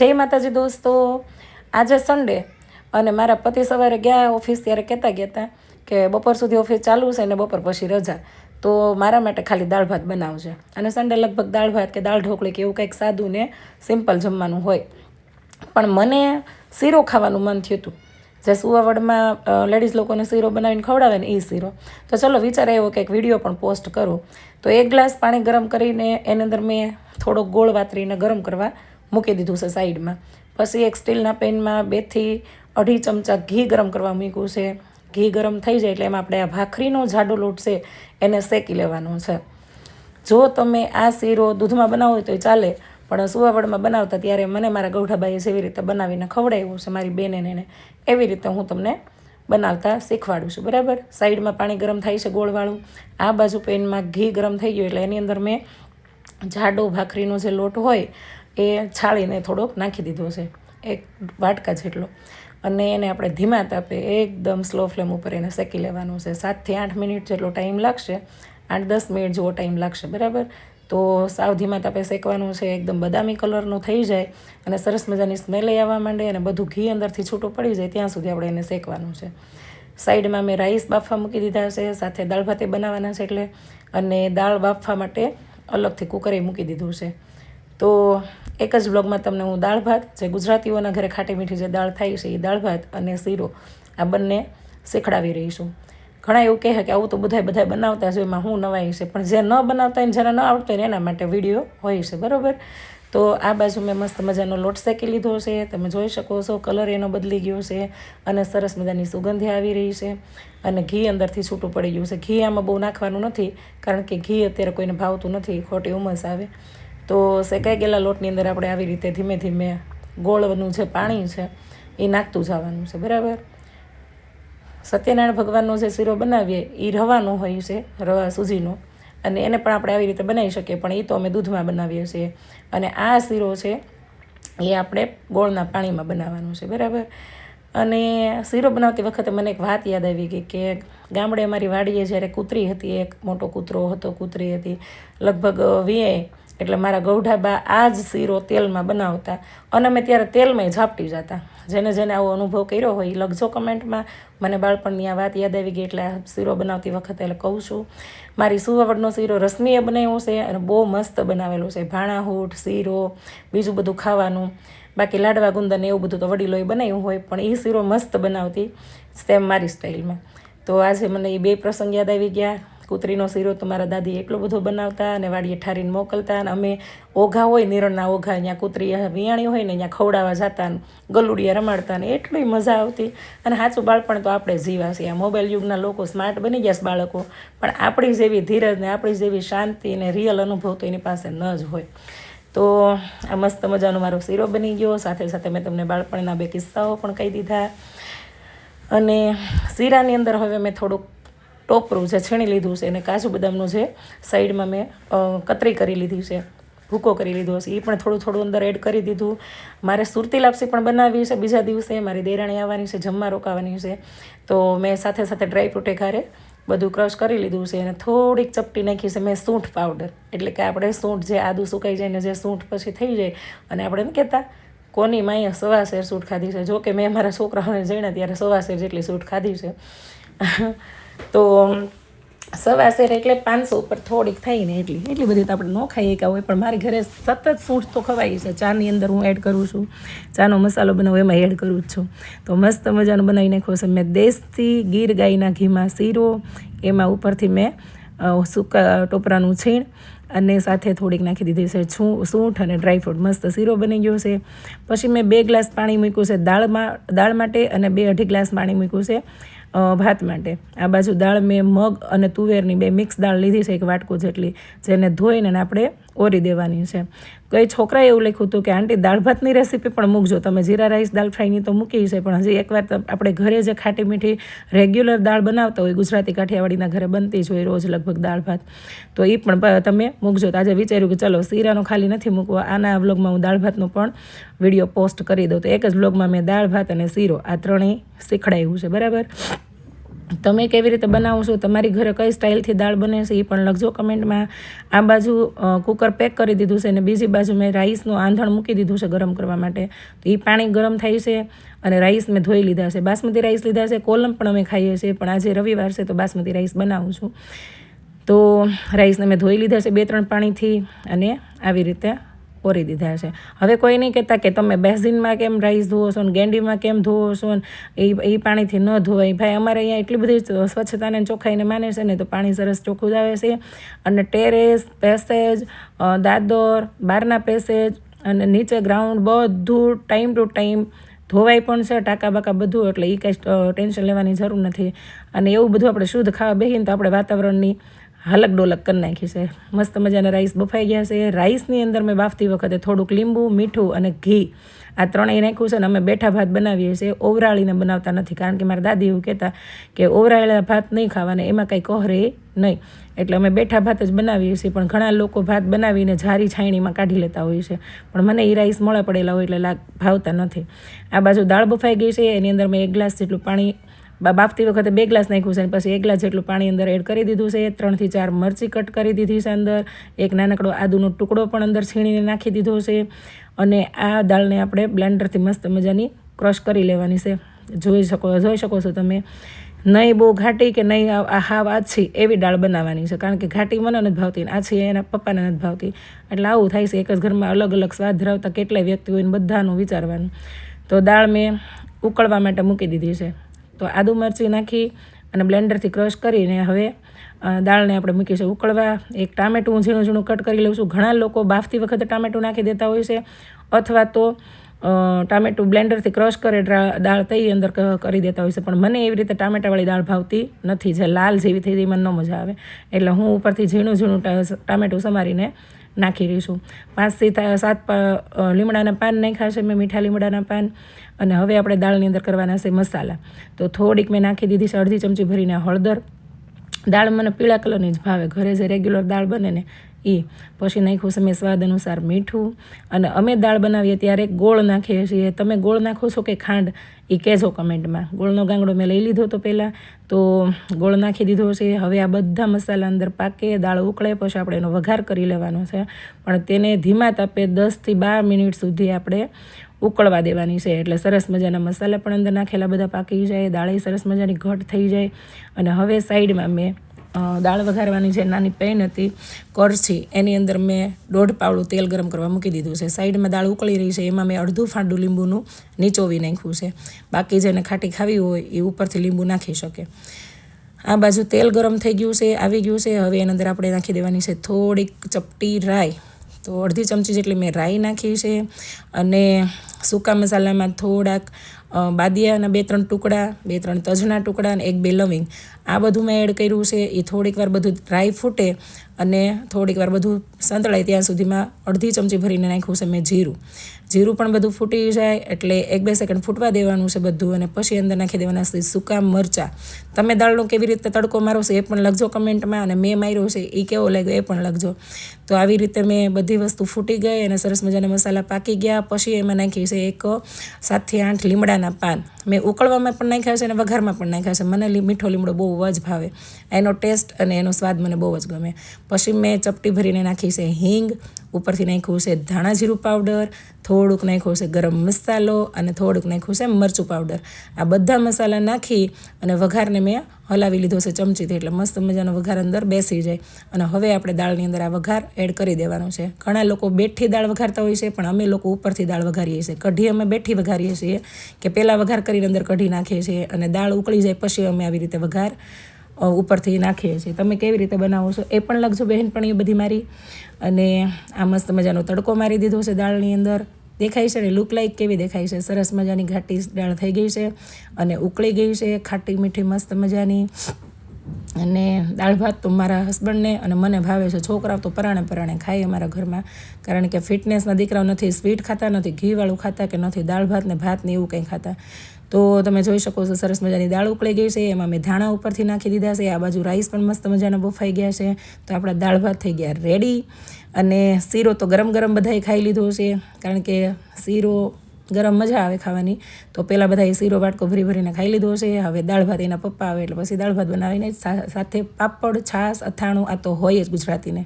જય માતાજી દોસ્તો. આજે સન્ડે અને મારા પતિ સવારે ગયા ઓફિસ ત્યારે કહેતા ગયા હતા કે બપોર સુધી ઓફિસ ચાલુ છે ને બપોર પછી રજા. તો મારા માટે ખાલી દાળ ભાત બનાવશે અને સન્ડે લગભગ દાળ ભાત કે દાળ ઢોકળી કે એવું કંઈક સાદું ને સિમ્પલ જમવાનું હોય. પણ મને શીરો ખાવાનું મન થયું હતું. જે સુવાવડમાં લેડીઝ લોકોને શીરો બનાવીને ખવડાવે ને એ શીરો. તો ચલો વિચાર આવ્યો કે એક વીડિયો પણ પોસ્ટ કરું. તો એક ગ્લાસ પાણી ગરમ કરીને એની અંદર મેં થોડોક ગોળ વાતરીને ગરમ કરવા મૂકી દીધું છે સાઈડમાં. પછી એક સ્ટીલના પેનમાં બેથી અઢી ચમચા ઘી ગરમ કરવા મૂક્યું છે. ઘી ગરમ થઈ જાય એટલે એમાં આપણે આ ભાખરીનો જાડો લોટ છે એને શેકી લેવાનો છે. જો તમે આ શીરો દૂધમાં બનાવો તો ચાલે, પણ સુવાવડમાં બનાવતા ત્યારે મને મારા ગૌઠાબાઈએ જેવી રીતે બનાવીને ખવડાવ્યું છે, મારી બેને એને, એવી રીતે હું તમને બનાવતા શીખવાડું છું. બરાબર? સાઈડમાં પાણી ગરમ થાય છે ગોળવાળું. આ બાજુ પેનમાં ઘી ગરમ થઈ ગયું એટલે એની અંદર મેં જાડો ભાખરીનો જે લોટ હોય એ છાળીને થોડોક નાખી દીધો છે, એક વાટકા જેટલો. અને એને આપણે ધીમા તાપે એકદમ સ્લો ફ્લેમ ઉપર એને શેકી લેવાનું છે. સાતથી આઠ મિનિટ જેટલો ટાઈમ લાગશે, આઠ દસ મિનિટ જેવો ટાઈમ લાગશે, બરાબર? તો સાવ ધીમા તાપે શેકવાનું છે, એકદમ બદામી કલરનું થઈ જાય અને સરસ મજાની સ્મેલે આવવા માંડે અને બધું ઘી અંદરથી છૂટું પડી જાય ત્યાં સુધી આપણે એને શેકવાનું છે. સાઈડમાં મેં રાઈસ બાફવા મૂકી દીધા છે, સાથે દાળ ભાતે બનાવવાના છે એટલે અને દાળ બાફવા માટે અલગથી કુકરે મૂકી દીધું છે. તો એક જ બ્લોગમાં તમને હું દાળ ભાત, જે ગુજરાતીઓના ઘરે ખાટી મીઠી જે દાળ થાય છે એ દાળ ભાત અને શીરો આ બંને શીખડાવી રહી છું. ઘણા એવું કહે કે આવું તો બધાય બધાય બનાવતા છે એમાં હું નવાઈ છે. પણ જે ન બનાવતા હોય જેને ન આવડતું હોય એના માટે વીડિયો હોય છે, બરાબર? તો આ બાજુ મેં મસ્ત મજાનો લોટ શેકી લીધો છે. તમે જોઈ શકો છો, કલર એનો બદલી ગયો છે અને સરસ મજાની સુગંધી આવી રહી છે અને ઘી અંદરથી છૂટું પડી ગયું છે. ઘી આમાં બહુ નાખવાનું નથી, કારણ કે ઘી અત્યારે કોઈને ભાવતું નથી, ખોટી ઉમસ આવે. તો શેકાઈ ગયેલા લોટની અંદર આપણે આવી રીતે ધીમે ધીમે ગોળનું જે પાણી છે, એ નાખતું જવાનું છે. બરાબર? સત્યનારાયણ ભગવાનનો જે શીરો બનાવીએ એ રવાનો હોય છે, રવા સૂજીનો અને એને પણ આપણે આવી રીતે બનાવી શકીએ, પણ એ તો અમે દૂધમાં બનાવીએ છીએ. અને આ શીરો છે, એ આપણે ગોળના પાણીમાં બનાવવાનું છે, બરાબર? અને શીરો બનાવતી વખતે મને એક વાત યાદ આવી ગઈ કે, ગામડે અમારી વાડીએ જ્યારે કૂતરી હતી, એક મોટો કૂતરો હતો, કૂતરી હતી, લગભગ વીએ એટલે મારા ગૌઢાબા આ જ શીરો તેલમાં બનાવતા અને અમે ત્યારે તેલમાં ઝાપટી જતા. જેને જેને આવો અનુભવ કર્યો હોય એ લખજો કમેન્ટમાં. મને બાળપણની આ વાત યાદ આવી ગઈ એટલે આ શીરો બનાવતી વખતે એટલે કહું છું. મારી સુવાવડનો શીરો રસમીએ બનાવ્યો છે અને બહુ મસ્ત બનાવેલો છે. ભાણાહૂટ, શીરો, બીજું બધું ખાવાનું. બાકી લાડવા ગુંદન એવું બધું તો વડીલોએ બનાવ્યું હોય, પણ એ શીરો મસ્ત બનાવતી સેમ મારી સ્ટાઇલમાં તો આજે મને એ બે પ્રસંગ યાદ આવી ગયા. કૂતરીનો શીરો તો મારા દાદી એટલો બધો બનાવતા અને વાડીએ ઠારીને મોકલતા અને અમે ઓઘા હોય, નિરણના ઓઘા, અહીંયા કૂતરી વિયાણી હોય ને અહીંયા ખવડાવવા જતા ગલુડિયા રમાડતા ને એટલી મજા આવતી. અને સાચું બાળપણ તો આપણે જીવા છીએ. આ મોબાઈલ યુગના લોકો સ્માર્ટ બની ગયા છે બાળકો. પણ આપણી જેવી ધીરજ ને આપણી જેવી શાંતિ ને રિયલ અનુભવ તો એની પાસે ન જ હોય. તો આ મસ્ત મજાનો મારો શીરો બની ગયો. સાથે સાથે મેં તમને બાળપણના બે કિસ્સાઓ પણ કહી દીધા. અને શીરાની અંદર હવે મેં થોડુંક ટોપરું જે છીણી લીધું છે અને કાજુ બદામનું જે સાઈડમાં મેં કતરી કરી લીધી છે, ભૂકો કરી લીધો છે. એ પણ થોડું થોડું અંદર એડ કરી દીધું. મારે સુરતી લાપસી પણ બનાવવી છે બીજા દિવસે, મારી દેરાણી આવવાની છે, જમવા રોકાવાની છે. તો મેં સાથે સાથે ડ્રાય ફ્રૂટે ઘરે બધું ક્રશ કરી લીધું છે અને થોડીક ચપટી નાખી છે, મેં સૂંઠ પાવડર એટલે કે આપણે સૂંઠ જે આદું સુકાઈ જાય ને જે સૂંઠ પછી થઈ જાય અને આપણે એમ કહેતા, કોની માએ સવા શેર સૂટ ખાધી છે? જો કે મેં મારા છોકરાઓને જઈને ત્યારે સવા શેર જેટલી સૂટ ખાધી છે. તો સવા શેર એટલે પાંચસો ઉપર થોડીક થાય ને એટલી. એટલી બધી તો આપણે ન ખાઈએ કે હોય, પણ મારી ઘરે સતત સૂંઠ તો ખવાય છે. ચાની અંદર હું એડ કરું છું. ચાનો મસાલો બનાવું એમાં એડ કરું જ છું. તો મસ્ત મજાનું બનાવી નાખ્યો છે. મેં દેશથી ગીર ગાયના ઘીમાં શીરો, એમાં ઉપરથી મેં સૂકા ટોપરાનું છીણ અને સાથે થોડીક નાખી દીધી છે છું, સૂંઠ અને ડ્રાયફ્રૂટ મસ્ત શીરો બની ગયો છે. પછી મેં બે ગ્લાસ પાણી મૂક્યું છે દાળમાં, દાળ માટે અને બે અઢી ગ્લાસ પાણી મૂક્યું છે. ભાત માટે. આ બાજુ દાળ મેં મગ અને તુવેરની બે મિક્સ દાળ લીધી છે, એક વાટકો જેટલી, જેને ધોઈને આપણે ઓરી દેવાની છે. કોઈ છોકરાએ એવું લખ્યું હતું કે, આંટી, દાળ ભાતની રેસીપી પણ મૂકજો. તમે જીરા રાઈસ, દાળ ફ્રાયની તો મૂકી છે, પણ હજી એકવાર આપણે ઘરે જે ખાટી મીઠી રેગ્યુલર દાળ બનાવતા હોય, ગુજરાતી કાઠિયાવાડીના ઘરે બનતી જ હોય રોજ લગભગ દાળ ભાત, તો એ પણ તમે મૂકજો. તો આજે વિચાર્યું કે, ચલો, શીરાનો ખાલી નથી મૂકવા. આના વ્લોગમાં હું દાળ ભાતનો પણ વીડિયો પોસ્ટ કરી દઉં. તો એક જ વ્લોગમાં મેં દાળ, ભાત અને શીરો આ ત્રણેય શીખડાયું છે, બરાબર? તમે કેવી રીતે બનાવો છો, તમારી ઘરે કઈ સ્ટાઇલથી દાળ બને છે એ પણ લખજો કમેન્ટમાં. આ બાજુ કુકર પેક કરી દીધું છે અને બીજી બાજુ મેં રાઈસનું આંધણ મૂકી દીધું છે ગરમ કરવા માટે. તો એ પાણી ગરમ થાય છે અને રાઈસ મેં ધોઈ લીધા છે. બાસમતી રાઈસ લીધા છે, કોલમ પણ અમે ખાઈએ છીએ, પણ આજે રવિવાર છે તો બાસમતી રાઈસ બનાવું છું. તો રાઈસને મેં ધોઈ લીધા છે બે ત્રણ પાણીથી અને આવી રીતે ઓરી દીધા છે. હવે કોઈ નહીં કહેતા કે તમે બેઝિનમાં કેમ રાઈસ ધોવો છો ને ગેંડીમાં કેમ ધોવો છો ને એ એ પાણીથી ન ધોવાય. ભાઈ અમારે અહીંયા એટલી બધી સ્વચ્છતાને ચોખ્ખાઈને માને છે ને તો પાણી સરસ ચોખ્ખું જ આવે છે. અને ટેરેસ, પેસેજ દાદર બારના પેસેજ અને નીચે ગ્રાઉન્ડ બધું ટાઈમ ટુ ટાઈમ ધોવાય પણ છે, ટાંકા બાકા બધું એટલે એ કાંઈ ટેન્શન લેવાની જરૂર નથી. અને એવું બધું આપણે શુદ્ધ ખાવા બેહીને તો આપણે વાતાવરણની હલક ડોલક કરી નાખી છે. મસ્ત મજાના રાઈસ બફાઈ ગયા છે. રાઈસની અંદર મેં બાફતી વખતે થોડુંક લીંબુ, મીઠું અને ઘી. આ ત્રણેય નાખ્યું છે ને અમે બેઠા ભાત બનાવીએ છીએ. ઓવરાળીને બનાવતા નથી કારણ કે મારા દાદી એવું કહેતા કે ઓવરાળેલા ભાત નહીં ખાવાને, એમાં કંઈ કહરે નહીં. એટલે અમે બેઠા ભાત જ બનાવીએ છીએ, પણ ઘણા લોકો ભાત બનાવીને જારી છાયણીમાં કાઢી લેતા હોય છે. પણ મને એ રાઈસ મોળા પડેલા હોય એટલે ભાવતા નથી. આ બાજુ દાળ બફાઈ ગઈ છે. એની અંદર મેં એક ગ્લાસ જેટલું પાણી બાફતી વખતે બે ગ્લાસ નાખ્યું છે પછી એક ગ્લાસ જેટલું પાણી અંદર એડ કરી દીધું છે. ત્રણથી ચાર મરચી કટ કરી દીધી છે અંદર. એક નાનકડો આદુનો ટુકડો પણ અંદર છીણીને નાખી દીધો છે. અને આ દાળને આપણે બ્લેન્ડરથી મસ્ત મજાની ક્રશ કરી લેવાની છે. જોઈ શકો જોઈ શકો છો તમે. નહીં બહુ ઘાટી કે નહીં હાવ આછી એવી દાળ બનાવવાની છે. કારણ કે ઘાટી મને નથી ભાવતી આછી એના પપ્પાને નથી ભાવતી. એટલે આવું થાય છે. એક જ ઘરમાં અલગ અલગ સ્વાદ ધરાવતા કેટલાય વ્યક્તિ હોય બધાનું વિચારવાનું. તો દાળ મેં ઉકળવા માટે મૂકી દીધી છે. તો આદુ મરચી નાખી અને બ્લેન્ડરથી ક્રશ કરીને હવે દાળને આપણે મૂકીશું ઉકળવા. એક ટામેટું હું ઝીણું ઝીણું કટ કરી લઉં છું. ઘણા લોકો બાફતી વખતે ટામેટું નાખી દેતા હોય છે અથવા તો ટામેટું બ્લેન્ડરથી ક્રશ કરે દાળ તઈ અંદર કરી દેતા હોય છે. પણ મને એવી રીતે ટામેટાવાળી દાળ ભાવતી નથી. જે લાલ જેવી થઈ જાય, મને ન મજા આવે. એટલે હું ઉપરથી ઝીણું ઝીણું ટામેટું સમારીને નાખી દઈશું. પાંચથી સાત લીમડાના પાન નાખ્યા છે, મેં મીઠા લીમડાના પાન. અને હવે આપણે દાળની અંદર કરવાના છે મસાલા. તો થોડીક મેં નાખી દીધી છે અડધી ચમચી ભરીને હળદર. દાળ મને પીળા કલરની જ ભાવે. ઘરે જે રેગ્યુલર દાળ બને ને એ પછી નાખ્યું છે મેં સ્વાદ અનુસાર મીઠું. અને અમે દાળ બનાવીએ ત્યારે ગોળ નાખીએ છીએ. તમે ગોળ નાખો છો કે ખાંડ? એ કહેજો કમેન્ટમાં. ગોળનો ગાંગડો મેં લઈ લીધો તો પહેલાં તો ગોળ નાખી દીધો છે. હવે આ બધા મસાલા અંદર પાકે, દાળ ઉકળે, પછી આપણે એનો વઘાર કરી લેવાનો છે. પણ તેને ધીમા તાપે દસથી બાર મિનિટ સુધી આપણે ઉકળવા દેવાની છે. એટલે સરસ મજાના મસાલા પણ અંદર નાખેલા બધા પાકી જાય, દાળે સરસ મજાની ઘટ થઈ જાય. અને હવે સાઈડમાં મેં દાળ વઘારવાની જે નાની પેન હતી, કરછી, એની અંદર મેં દોઢ પાવડું તેલ ગરમ કરવા મૂકી દીધું છે. સાઈડમાં દાળ ઉકળી રહી છે, એમાં મેં અડધું ફાંડું લીંબુનું નીચોવી નાખ્યું છે. બાકી જેને ખાટી ખાવી હોય, એ ઉપરથી લીંબુ નાખી શકે. આ બાજુ તેલ ગરમ થઈ ગયું છે, આવી ગયું છે. હવે એની અંદર આપણે નાખી દેવાની છે થોડીક ચપટી રાઈ. તો અડધી ચમચી જેટલી મેં રાઈ નાખી છે. અને સૂકા મસાલામાં થોડાક બાદિયાના બે ત્રણ ટુકડા, બે ત્રણ તજના ટુકડા અને એક બે લવિંગ. આ બધું મેં એડ કર્યું છે. એ થોડીક વાર બધું ડ્રાય ફૂટે અને થોડીક વાર બધું સંતળાય. ત્યાં સુધીમાં અડધી ચમચી ભરીને નાખ્યું છે મેં જીરું. જીરું પણ બધું ફૂટી જાય એટલે એક બે સેકન્ડ ફૂટવા દેવાનું છે બધું અને પછી અંદર નાખી દેવાના છે સૂકા મરચાં. તમે દાળનો કેવી રીતે તડકો મારો છો એ પણ લખજો કમેન્ટમાં અને મેં માર્યો છે એ કેવો લાગ્યો એ પણ લખજો. તો આવી રીતે મેં બધી વસ્તુ ફૂટી ગઈ અને સરસ મજાના મસાલા પાકી ગયા. પછી એમાં નાખી છે એક સાતથી આઠ લીમડાના પાન. મેં ઉકળવામાં પણ નાખ્યા છે અને વઘારમાં પણ નાખ્યા છે. મને મીઠો લીમડો બહુ જ ભાવે. એનો ટેસ્ટ અને એનો સ્વાદ મને બહુ જ ગમે. પછી મેં ચપટી ભરીને નાખી છે હિંગ ઉપરથી નાખ્યું છે ધાણા જીરું પાવડર થોડુંક નાખ્યું છે ગરમ મસાલો અને થોડુંક નાખ્યું છે મરચું પાવડર આ બધા મસાલા નાખી અને વઘારને મેં હલાવી લીધો છે ચમચીથી એટલે મસ્ત મજાનો વઘાર અંદર બેસી જાય. અને હવે આપણે દાળની અંદર આ વઘાર એડ કરી દેવાનો છે. ઘણા લોકો બેઠી દાળ વઘારતા હોય છે, પણ અમે લોકો ઉપરથી દાળ વઘારીએ છીએ. કઢી અમે બેઠી વઘારીએ છીએ કે પહેલાં વઘાર કરીને અંદર કઢી નાખીએ છીએ અને દાળ ઉકળી જાય પછી અમે આવી રીતે વઘાર ઉપરથી નાખીએ છીએ. તમે કેવી રીતે બનાવો છો એ પણ લખજો બહેનપણીઓ બધી મારી અને આ મસ્ત મજાનો તડકો મારી દીધો છે દાળની અંદર. દેખાય છે ને? લુક લાઈક કેવી દેખાય છે? સરસ મજાની ઘાટી દાળ થઈ ગઈ છે અને ઉકળી ગઈ છે. ખાટી મીઠી મસ્ત મજાની. અને દાળ ભાત તો મારા હસબન્ડને અને મને ભાવે છે. છોકરાઓ તો પરાણે પરાણે ખાય અમારા ઘરમાં. કારણ કે ફિટનેસના દીકરાઓ નથી સ્વીટ ખાતા નથી, ઘીવાળું ખાતા કે નથી, દાળ ભાત ને ભાત ને એવું કંઈ ખાતા. તો તમે જોઈ શકો છો, સરસ મજાની દાળ ઉકળી ગઈ છે, એમાં મેં ધાણા ઉપરથી નાખી દીધા છે, આ બાજુ રાઈસ પણ મસ્ત મજાના બફાઈ ગયા છે, તો આપણા દાળ ભાત થઈ ગયા રેડી અને શીરો તો ગરમ ગરમ બધાએ ખાઈ લીધો છે, કારણ કે શીરો ગરમ મજા આવે ખાવાની. તો પહેલાં બધાએ શીરો વાટકો ભરી ભરીને ખાઈ લીધો છે, હવે દાળ ભાત એના પપ્પા આવે એટલે પછી દાળ ભાત બનાવીને સાથે પાપડ, છાશ, અથાણું, આ તો હોય જ ગુજરાતીને.